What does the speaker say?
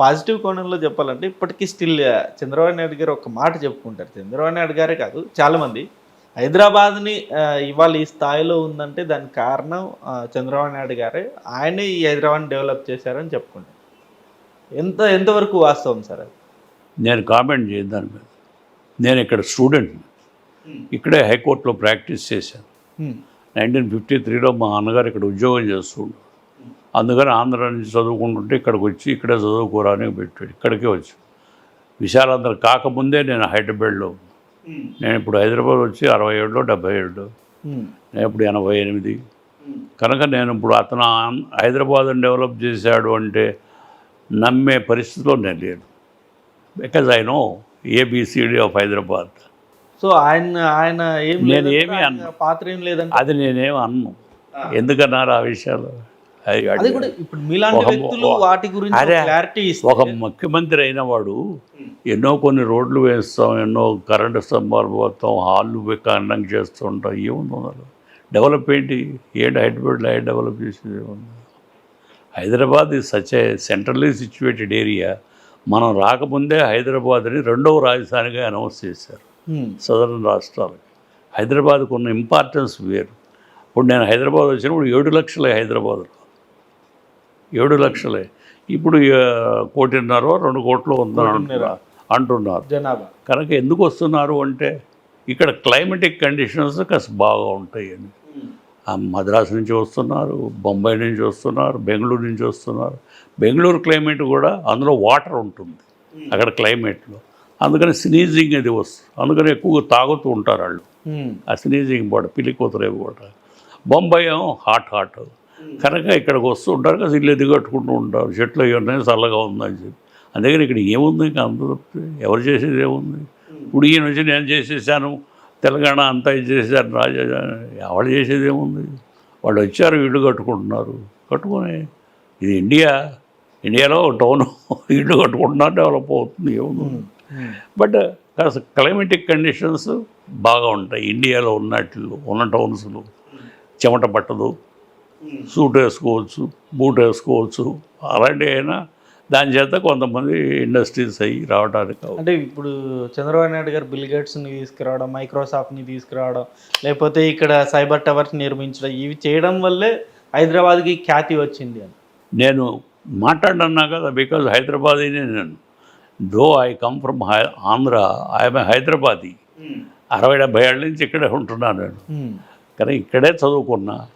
Positive కోణంలో చెప్పాలంటే ఇప్పటికీ స్టిల్ చంద్రబాబు నాయుడు గారు ఒక మాట చెప్పుకుంటారు. చంద్రబాబు నాయుడు గారే కాదు చాలామంది. హైదరాబాద్ని ఇవాళ ఈ స్థాయిలో ఉందంటే దానికి కారణం చంద్రబాబు నాయుడు గారే. ఆయనే ఈ హైదరాబాద్ని డెవలప్ చేశారని చెప్పుకుంటారు. ఎంత ఎంతవరకు వాస్తవం సార్ అది? నేను కామెంట్ చేయను దాని మీద. నేను ఇక్కడ స్టూడెంట్. ఇక్కడే హైకోర్టులో ప్రాక్టీస్ చేశాను. హ్మ్. నైన్టీన్ ఫిఫ్టీ త్రీలో మా అన్నగారు ఇక్కడ ఉద్యోగం చేస్తుండు. అందుకని ఆంధ్ర నుంచి చదువుకుంటుంటే ఇక్కడికి వచ్చి ఇక్కడే చదువుకోరా అని పెట్టాడు. ఇక్కడికే వచ్చి. విశాలాంధ్ర కాకముందే నేను హైదరాబాద్లో. నేను ఇప్పుడు హైదరాబాద్ వచ్చి అరవై ఏడులో డెబ్బై ఏడు హ్మ్. నేను ఇప్పుడు ఎనభై ఎనిమిది కనుక నేను ఇప్పుడు అతను హైదరాబాద్ని డెవలప్ చేశాడు అంటే నమ్మే పరిస్థితిలో నేను లేను. Because I know A B C D of Hyderabad so ఆయన ఆయన నేను ఏమీ అన్ను. పాత్ర ఏం లేదంటే అది నేనేం అన్ను. ఎందుకన్నారు ఆ విషయాలు? అది కూడా ఇప్పుడు మీలాంటి ఒక- వ్యక్తులు వాటి గురించి క్లారిటీ ఒక ముఖ్యమంత్రి అయిన వాడు ఎన్నో కొన్ని రోడ్లు వేస్తాం ఎన్నో కరెంటు స్తంభాలు పోతాం హాళ్ళు చేస్తూ ఉంటాం ఏముంది అందులో? డెవలప్ ఏంటి? ఏంటి హైదరాబాద్లో ఏ డెవలప్ చేసేది ఏముంది? Hyderabad is such a centrally situated area మనం రాకముందే హైదరాబాద్ని రెండవ రాజధానిగా అనౌన్స్ చేశారు సదరన్ రాష్ట్రాలకి. హైదరాబాద్కు ఉన్న ఇంపార్టెన్స్ వేరు. ఇప్పుడు నేను హైదరాబాద్ వచ్చినప్పుడు ఏడు లక్షలే హైదరాబాద్లో. ఏడు లక్షలే. ఇప్పుడు కోటిన్నర రెండు కోట్లు ఉందని అంటున్నారు. జనాభా. కనుక ఎందుకు వస్తున్నారు అంటే ఇక్కడ క్లైమేటిక్ కండిషన్స్ కాస్త బాగా ఉంటాయని ఆ మద్రాసు నుంచి వస్తున్నారు బొంబాయి నుంచి వస్తున్నారు బెంగళూరు నుంచి వస్తున్నారు. బెంగళూరు క్లైమేట్ కూడా అందులో వాటర్ ఉంటుంది అక్కడ క్లైమేట్లో. అందుకని స్నీజింగ్ అది వస్తుంది అందుకని ఎక్కువగా తాగుతూ ఉంటారు వాళ్ళు. ఆ స్నీజింగ్ కూడా పిల్లి కూతురేవి కూడా బొంబాయి హాట్ హాట్. కనుక ఇక్కడికి వస్తూ ఉంటారు కదా ఇల్లు ఎదిగట్టుకుంటూ ఉంటారు. చెట్లు ఇవన్నీ చల్లగా ఉందని చెప్పి. అందుకని ఇక్కడ ఏముంది? ఇంకా అంత తప్పితే ఎవరు చేసేది ఏముంది? ఇప్పుడు ఈయన వచ్చి నేను చేసేసాను తెలంగాణ అంతా ఇది చేశారు రాజా ఎవరు చేసేది ఏముంది? వాళ్ళు వచ్చారు ఇల్లు కట్టుకుంటున్నారు. కట్టుకొని ఇది ఇండియా. ఇండియాలో టౌన్ ఇల్లు కట్టుకుంటున్నారు డెవలప్ అవుతుంది ఏముంది. బట్ కాస్త క్లైమేటిక్ కండిషన్స్ బాగా ఉంటాయి. ఇండియాలో ఉన్నట్లు ఉన్న టౌన్స్లో చెమట పట్టదు. సూట్ వేసుకోవచ్చు బూట్ వేసుకోవచ్చు అలాంటి అయినా దాని చేత కొంతమంది ఇండస్ట్రీస్ అయ్యి రావడానికి అంటే ఇప్పుడు చంద్రబాబు నాయుడు గారు బిల్ గేట్స్ని తీసుకురావడం మైక్రోసాఫ్ట్ని తీసుకురావడం లేకపోతే ఇక్కడ సైబర్ టవర్స్ నిర్మించడం ఇవి చేయడం వల్లే హైదరాబాద్కి ఖ్యాతి వచ్చింది అని. నేను మాట్లాడన్నా కదా బికాజ్ హైదరాబాదీ నేను. దో ఐ కమ్ ఫ్రమ్ హై ఆంధ్ర ఐఎమ్ హైదరాబాదీ. అరవై డెబ్బై ఏళ్ళ నుంచి ఇక్కడే ఉంటున్నాను నేను. హ్మ్. కానీ ఇక్కడే చదువుకున్నా.